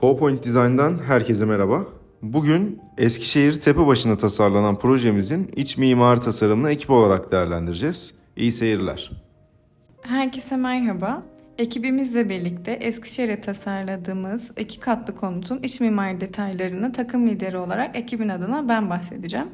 Co-Point Design'dan herkese merhaba. Bugün Eskişehir Tepebaşı'na tasarlanan projemizin iç mimari tasarımını ekip olarak değerlendireceğiz. İyi seyirler. Herkese merhaba. Ekibimizle birlikte Eskişehir'e tasarladığımız iki katlı konutun iç mimari detaylarını takım lideri olarak ekibin adına ben bahsedeceğim.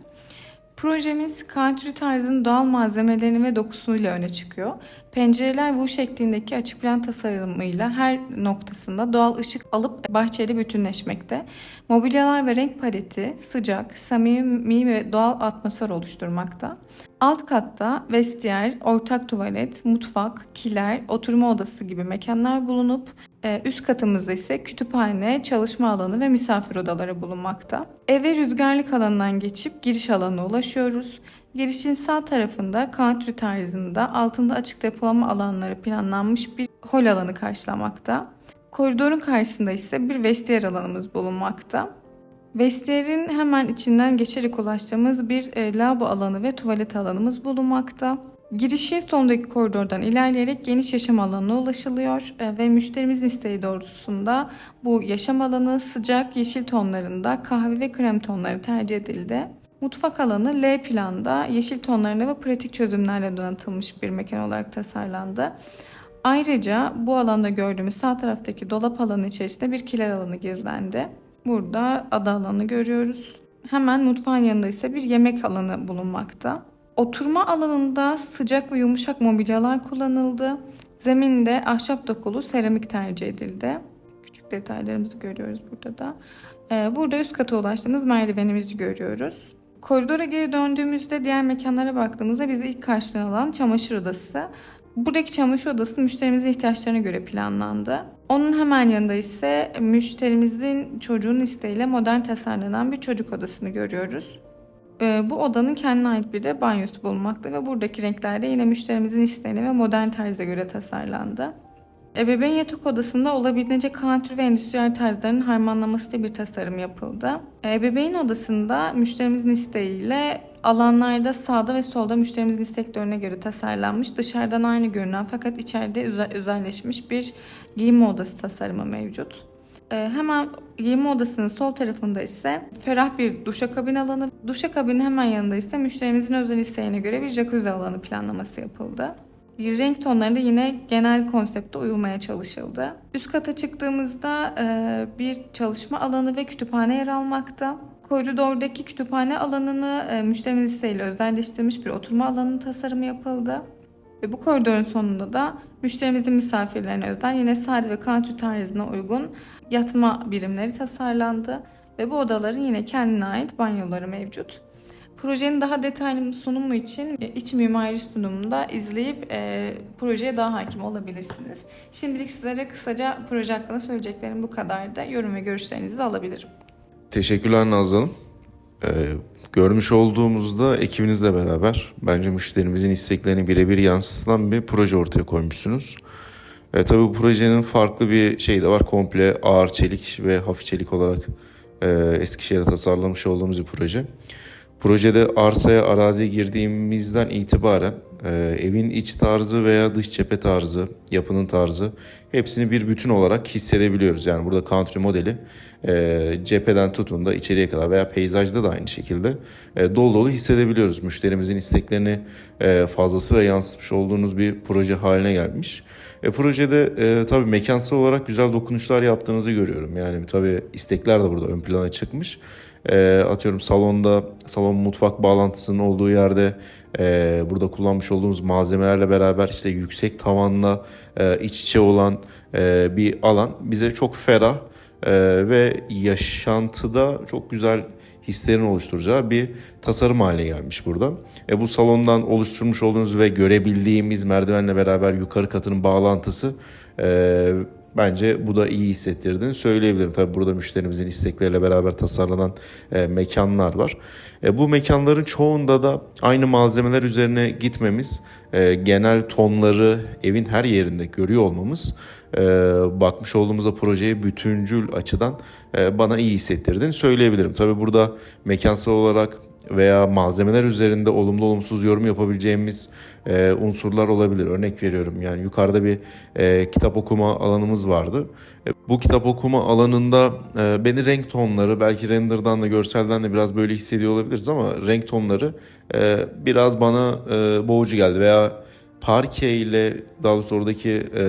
Projemiz country tarzının doğal malzemelerini ve dokusuyla öne çıkıyor. Pencereler V şeklindeki açık plan tasarımıyla her noktasında doğal ışık alıp bahçeyle bütünleşmekte. Mobilyalar ve renk paleti sıcak, samimi ve doğal atmosfer oluşturmakta. Alt katta vestiyer, ortak tuvalet, mutfak, kiler, oturma odası gibi mekanlar bulunup e, üst katımızda ise kütüphane, çalışma alanı ve misafir odaları bulunmakta. Eve rüzgarlık alanından geçip giriş alanına ulaşıyoruz. Girişin sağ tarafında country tarzında altında açık depolama alanları planlanmış bir hol alanı karşılamakta. Koridorun karşısında ise bir vestiyer alanımız bulunmakta. Vestiyerin hemen içinden geçerek ulaştığımız bir e, lavabo alanı ve tuvalet alanımız bulunmakta. Girişin sonundaki koridordan ilerleyerek geniş yaşam alanına ulaşılıyor e, ve müşterimizin isteği doğrultusunda bu yaşam alanı sıcak yeşil tonlarında kahve ve krem tonları tercih edildi. Mutfak alanı L planda yeşil tonlarında ve pratik çözümlerle donatılmış bir mekan olarak tasarlandı. Ayrıca bu alanda gördüğümüz sağ taraftaki dolap alanı içerisinde bir kiler alanı gizlendi. Burada ada alanı görüyoruz. Hemen mutfağın yanında ise bir yemek alanı bulunmakta. Oturma alanında sıcak ve yumuşak mobilyalar kullanıldı. Zeminde ahşap dokulu seramik tercih edildi. Küçük detaylarımızı görüyoruz burada da. Ee, Burada üst kata ulaştığımız merdivenimizi görüyoruz. Koridora geri döndüğümüzde diğer mekanlara baktığımızda bizi ilk karşılayan çamaşır odası. Buradaki çamaşır odası müşterimizin ihtiyaçlarına göre planlandı. Onun hemen yanında ise müşterimizin çocuğun isteğiyle modern tasarlanan bir çocuk odasını görüyoruz. Ee, Bu odanın kendine ait bir de banyosu bulunmakta ve buradaki renkler de yine müşterimizin isteğine ve modern tarza göre tasarlandı. Ebeveyn yatak odasında olabildiğince country ve endüstriyel tarzların harmanlamasıyla bir tasarım yapıldı. Ebeveyn odasında müşterimizin isteğiyle alanlarda sağda ve solda müşterimizin isteklerine göre tasarlanmış, dışarıdan aynı görünen fakat içeride özel- özelleşmiş bir giyinme odası tasarımı mevcut. Ee, Hemen giyinme odasının sol tarafında ise ferah bir duşakabin alanı, duşakabinin hemen yanında ise müşterimizin özel isteğine göre bir jacuzzi alanı planlaması yapıldı. Renk tonlarında yine genel konsepte uyulmaya çalışıldı. Üst kata çıktığımızda bir çalışma alanı ve kütüphane yer almakta. Koridordaki kütüphane alanını e, müşterimiz isteğiyle özelleştirilmiş bir oturma alanı tasarımı yapıldı. Ve bu koridorun sonunda da müşterimizin misafirlerine özel yine sade ve country tarzına uygun yatma birimleri tasarlandı. Ve bu odaların yine kendine ait banyoları mevcut. Projenin daha detaylı sunumu için e, iç mimari sunumunda izleyip e, projeye daha hakim olabilirsiniz. Şimdilik sizlere kısaca proje hakkında söyleyeceklerim bu kadar da yorum ve görüşlerinizi alabilirim. Teşekkürler Nazlı Hanım. Ee, görmüş olduğumuzda ekibinizle beraber bence müşterimizin isteklerini birebir yansıtılan bir proje ortaya koymuşsunuz. E, tabii bu projenin farklı bir şeyi de var. Komple ağır çelik ve hafif çelik olarak e, Eskişehir'e tasarlamış olduğumuz bir proje. Projede arsaya araziye girdiğimizden itibaren e, evin iç tarzı veya dış cephe tarzı, yapının tarzı hepsini bir bütün olarak hissedebiliyoruz. Yani burada country modeli e, cepheden tutun da içeriye kadar veya peyzajda da aynı şekilde e, dolu dolu hissedebiliyoruz. Müşterimizin isteklerini e, fazlasıyla yansıtmış olduğunuz bir proje haline gelmiş. E, projede e, tabii mekansal olarak güzel dokunuşlar yaptığınızı görüyorum. Yani tabii istekler de burada ön plana çıkmış. E, atıyorum salonda salon mutfak bağlantısının olduğu yerde e, burada kullanmış olduğumuz malzemelerle beraber işte yüksek tavanla e, iç içe olan e, bir alan bize çok ferah e, ve yaşantıda çok güzel hislerin oluşturacağı bir tasarım haline gelmiş burada. E, bu salondan oluşturmuş olduğunuz ve görebildiğimiz merdivenle beraber yukarı katının bağlantısı e, bence bu da iyi hissettirdiğini söyleyebilirim. Tabii burada müşterimizin istekleriyle beraber tasarlanan e, mekanlar var. E, bu mekanların çoğunda da aynı malzemeler üzerine gitmemiz, e, genel tonları evin her yerinde görüyor olmamız e, bakmış olduğumuzda projeyi bütüncül açıdan e, bana iyi hissettirdiğini söyleyebilirim. Tabii burada mekansal olarak veya malzemeler üzerinde olumlu olumsuz yorum yapabileceğimiz e, unsurlar olabilir. Örnek veriyorum yani yukarıda bir e, kitap okuma alanımız vardı. E, bu kitap okuma alanında e, beni renk tonları belki renderdan da görselden de biraz böyle hissediyor olabiliriz ama renk tonları e, biraz bana e, boğucu geldi veya parke ile daha doğrusu oradaki e,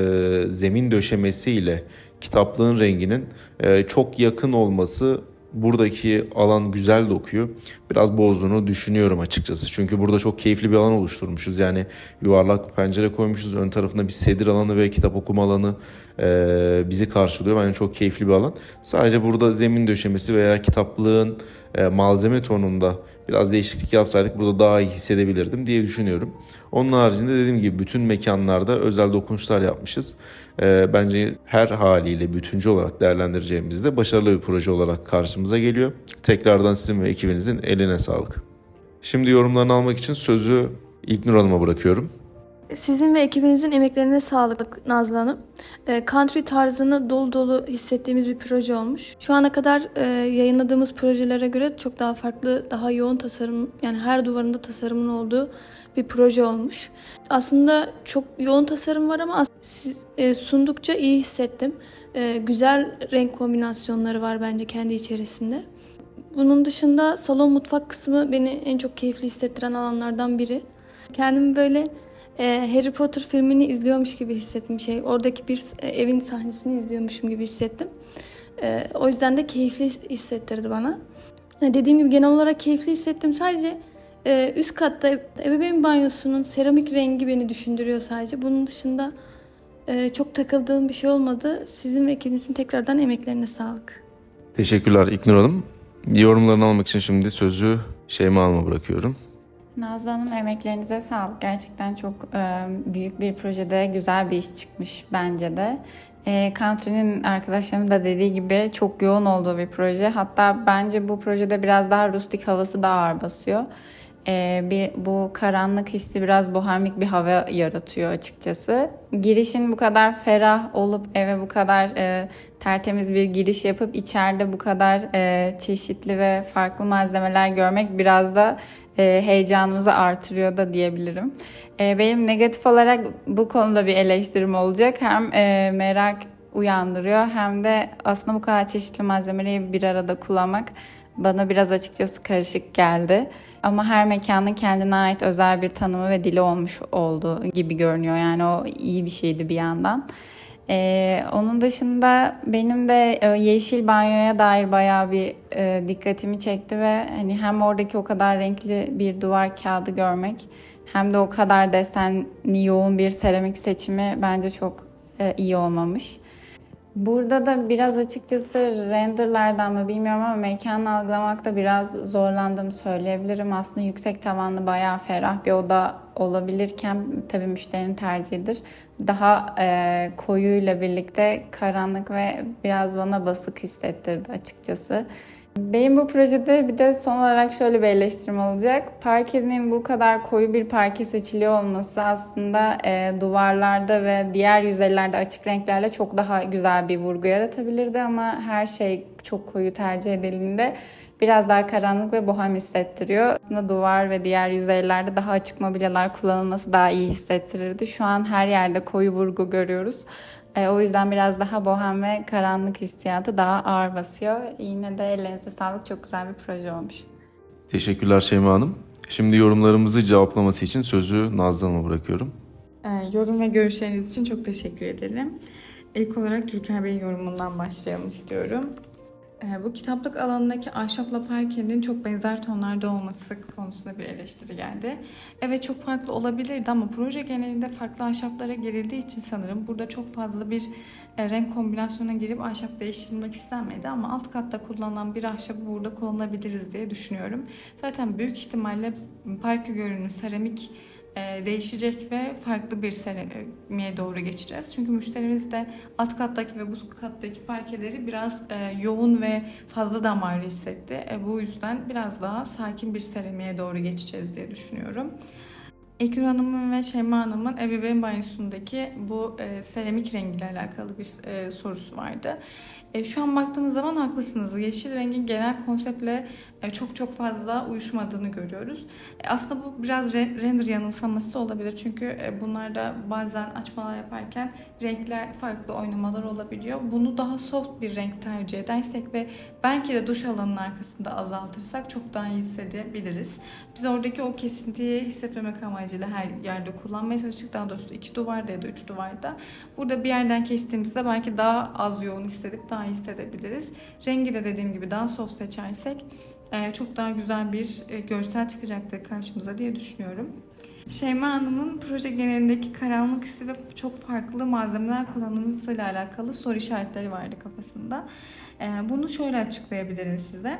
zemin döşemesi ile kitaplığın renginin e, çok yakın olması buradaki alan güzel dokuyor. Biraz bozduğunu düşünüyorum açıkçası. Çünkü burada çok keyifli bir alan oluşturmuşuz. Yani yuvarlak bir pencere koymuşuz. Ön tarafında bir sedir alanı ve kitap okuma alanı e, bizi karşılıyor. Bence çok keyifli bir alan. Sadece burada zemin döşemesi veya kitaplığın e, malzeme tonunda biraz değişiklik yapsaydık burada daha iyi hissedebilirdim diye düşünüyorum. Onun haricinde dediğim gibi bütün mekanlarda özel dokunuşlar yapmışız. E, bence her haliyle bütüncü olarak değerlendireceğimizde başarılı bir proje olarak karşımıza geliyor. Tekrardan sizin ve ekibinizin eline sağlık. Şimdi yorumlarını almak için sözü İlknur Hanım'a bırakıyorum. Sizin ve ekibinizin emeklerine sağlık Nazlı Hanım. E, Country tarzını dolu dolu hissettiğimiz bir proje olmuş. Şu ana kadar e, yayınladığımız projelere göre çok daha farklı, daha yoğun tasarım, yani her duvarında tasarımın olduğu bir proje olmuş. Aslında çok yoğun tasarım var ama siz e, sundukça iyi hissettim. E, güzel renk kombinasyonları var bence kendi içerisinde. Bunun dışında salon mutfak kısmı beni en çok keyifli hissettiren alanlardan biri. Kendimi böyle e, Harry Potter filmini izliyormuş gibi hissettim. Şey, oradaki bir e, evin sahnesini izliyormuşum gibi hissettim. E, o yüzden de keyifli hissettirdi bana. E, dediğim gibi genel olarak keyifli hissettim. Sadece e, üst katta ebeveyn banyosunun seramik rengi beni düşündürüyor sadece. Bunun dışında e, çok takıldığım bir şey olmadı. Sizin ve ekibinizin tekrardan emeklerine sağlık. Teşekkürler İlknur Hanım. Yorumlarını almak için şimdi sözü Şeyma Hanım'a bırakıyorum. Nazlı Hanım emeklerinize sağlık. Gerçekten çok e, büyük bir projede güzel bir iş çıkmış bence de. E, Country'nin arkadaşlarımın da dediği gibi çok yoğun olduğu bir proje. Hatta bence bu projede biraz daha rustik havası da ağır basıyor. E, bir, bu karanlık hissi biraz bohemlik bir hava yaratıyor açıkçası. Girişin bu kadar ferah olup eve bu kadar e, tertemiz bir giriş yapıp içeride bu kadar e, çeşitli ve farklı malzemeler görmek biraz da e, heyecanımızı artırıyor da diyebilirim. E, benim negatif olarak bu konuda bir eleştirim olacak. Hem e, merak uyandırıyor hem de aslında bu kadar çeşitli malzemeyi bir arada kullanmak bana biraz açıkçası karışık geldi. Ama her mekanın kendine ait özel bir tanımı ve dili olmuş olduğu gibi görünüyor. Yani o iyi bir şeydi bir yandan. Ee, onun dışında benim de e, yeşil banyoya dair bayağı bir e, dikkatimi çekti ve hani hem oradaki o kadar renkli bir duvar kağıdı görmek hem de o kadar desenli yoğun bir seramik seçimi bence çok e, iyi olmamış. Burada da biraz açıkçası renderlardan mı bilmiyorum ama mekanı algılamakta biraz zorlandığımı söyleyebilirim. Aslında yüksek tavanlı bayağı ferah bir oda olabilirken tabii müşterinin tercihidir. Daha e, koyuyla birlikte karanlık ve biraz bana basık hissettirdi açıkçası. Benim bu projede bir de son olarak şöyle bir eleştirim olacak. Parkenin bu kadar koyu bir parke seçiliyor olması aslında e, duvarlarda ve diğer yüzeylerde açık renklerle çok daha güzel bir vurgu yaratabilirdi ama her şey çok koyu tercih edildiğinde biraz daha karanlık ve bohem hissettiriyor. Aslında duvar ve diğer yüzeylerde daha açık mobilyalar kullanılması daha iyi hissettirirdi. Şu an her yerde koyu vurgu görüyoruz. E, o yüzden biraz daha bohem ve karanlık hissiyatı daha ağır basıyor. Yine de ellerinize sağlık. Çok güzel bir proje olmuş. Teşekkürler Şeyma Hanım. Şimdi yorumlarımızı cevaplaması için sözü Nazlı Hanım'a bırakıyorum. Ee, yorum ve görüşleriniz için çok teşekkür ederim. İlk olarak Türker Bey'in yorumundan başlayalım istiyorum. Ee, bu kitaplık alanındaki ahşapla parkenin çok benzer tonlarda olması konusunda bir eleştiri geldi. Evet çok farklı olabilirdi ama proje genelinde farklı ahşaplara girildiği için sanırım burada çok fazla bir e, renk kombinasyonuna girip ahşap değiştirilmek istenmedi ama alt katta kullanılan bir ahşabı burada kullanabiliriz diye düşünüyorum. Zaten büyük ihtimalle parke görünümü seramik değişecek ve farklı bir seramiğe doğru geçeceğiz. Çünkü müşterimiz de alt kattaki ve bu kattaki parkeleri biraz e, yoğun ve fazla damarlı hissetti. E, bu yüzden biraz daha sakin bir seramiğe doğru geçeceğiz diye düşünüyorum. İlknur Hanım'ın ve Şeyma Hanım'ın ebeveyn banyosundaki bu e, seramik rengiyle alakalı bir e, sorusu vardı. E, şu an baktığımız zaman haklısınız. Yeşil rengin genel konseptle e, çok çok fazla uyuşmadığını görüyoruz. E, aslında bu biraz re- render yanılsaması da olabilir. Çünkü e, bunlarda bazen açmalar yaparken renkler farklı oynamalar olabiliyor. Bunu daha soft bir renk tercih edersek ve belki de duş alanının arkasında azaltırsak çok daha iyi hissedebiliriz. Biz oradaki o kesintiyi hissetmemek amacıyla her yerde kullanmaya çalıştık. Daha doğrusu iki duvarda ya da üç duvarda. Burada bir yerden kestiğimizde belki daha az yoğun hissedip daha iyi hissedebiliriz. Rengi de dediğim gibi daha soft seçersek e, çok daha güzel bir e, görsel çıkacaktır karşımıza diye düşünüyorum. Şeyma Hanım'ın proje genelindeki karanlık hissi ve çok farklı malzemeler kullanılmasıyla alakalı soru işaretleri vardı kafasında. E, Bunu şöyle açıklayabilirim size.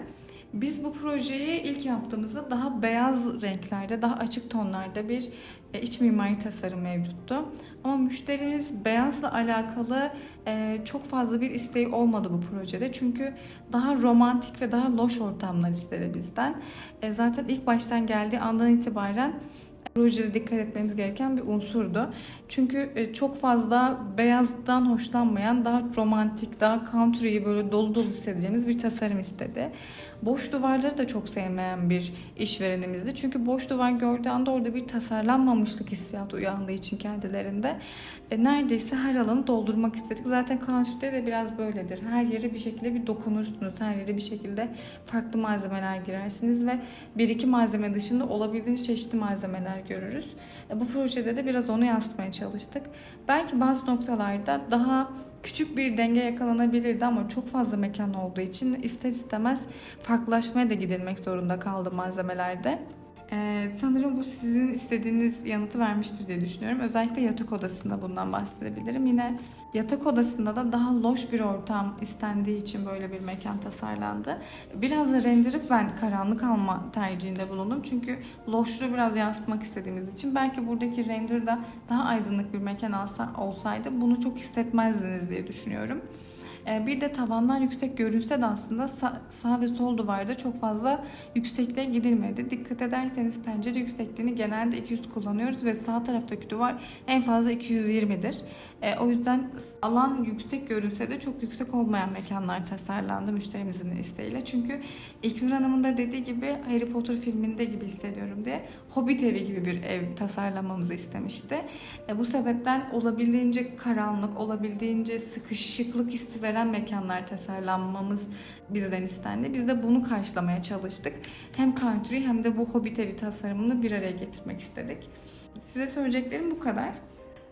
Biz bu projeyi ilk yaptığımızda daha beyaz renklerde, daha açık tonlarda bir e, iç mimari tasarım mevcuttu. Ama müşterimiz beyazla alakalı e, çok fazla bir isteği olmadı bu projede. Çünkü daha romantik ve daha loş ortamlar istedi bizden. E, zaten ilk baştan geldiği andan itibaren projede dikkat etmemiz gereken bir unsurdu. Çünkü e, çok fazla beyazdan hoşlanmayan, daha romantik, daha country'yi böyle dolu dolu hissedeceğimiz bir tasarım istedi. Boş duvarları da çok sevmeyen bir işverenimizdi. Çünkü boş duvar gördüğü anda orada bir tasarlanmamışlık hissiyatı uyandığı için kendilerinde e, neredeyse her alanı doldurmak istedik. Zaten country'de de biraz böyledir. Her yere bir şekilde bir dokunursunuz. Her yere bir şekilde farklı malzemeler girersiniz ve bir iki malzeme dışında olabildiğince çeşitli malzemeler görürüz. E, Bu projede de biraz onu yansıtmaya çalıştık. Belki bazı noktalarda daha küçük bir denge yakalanabilirdi ama çok fazla mekan olduğu için ister istemez farklılaşmaya da gidilmek zorunda kaldı malzemelerde. Ee, sanırım bu sizin istediğiniz yanıtı vermiştir diye düşünüyorum. Özellikle yatak odasında bundan bahsedebilirim. Yine yatak odasında da daha loş bir ortam istendiği için böyle bir mekan tasarlandı. Biraz da renderip ben karanlık alma tercihinde bulundum. Çünkü loşluğu biraz yansıtmak istediğimiz için. Belki buradaki renderda daha aydınlık bir mekan alsa, olsaydı bunu çok hissetmezdiniz diye düşünüyorum. Ee, Bir de tavanlar yüksek görünse de aslında sa- sağ ve sol duvarda çok fazla yüksekliğe gidilmedi. Dikkat ederseniz pencere yüksekliğini genelde 200 kullanıyoruz ve sağ taraftaki duvar en fazla 220'dir. Ee, O yüzden alan yüksek görünse de çok yüksek olmayan mekanlar tasarlandı müşterimizin isteğiyle. Çünkü İlknur Hanım'ın da dediği gibi Harry Potter filminde gibi hissediyorum diye Hobbit evi gibi bir ev tasarlamamızı istemişti. E, bu sebepten olabildiğince karanlık, olabildiğince sıkışıklık hissi veren mekanlar tasarlanmamız bizden istendi. Biz de bunu karşılamaya çalıştık. Hem country hem de bu Hobbit evi tasarımını bir araya getirmek istedik. Size söyleyeceklerim bu kadar.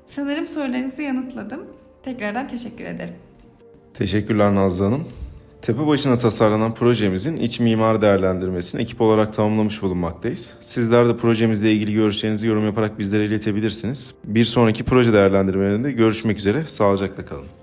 Sanırım sorularınızı yanıtladım. Tekrardan teşekkür ederim. Teşekkürler Nazlı Hanım. Tepe başına tasarlanan projemizin iç mimar değerlendirmesini ekip olarak tamamlamış bulunmaktayız. Sizler de projemizle ilgili görüşlerinizi yorum yaparak bizlere iletebilirsiniz. Bir sonraki proje değerlendirmelerinde görüşmek üzere. Sağlıcakla kalın.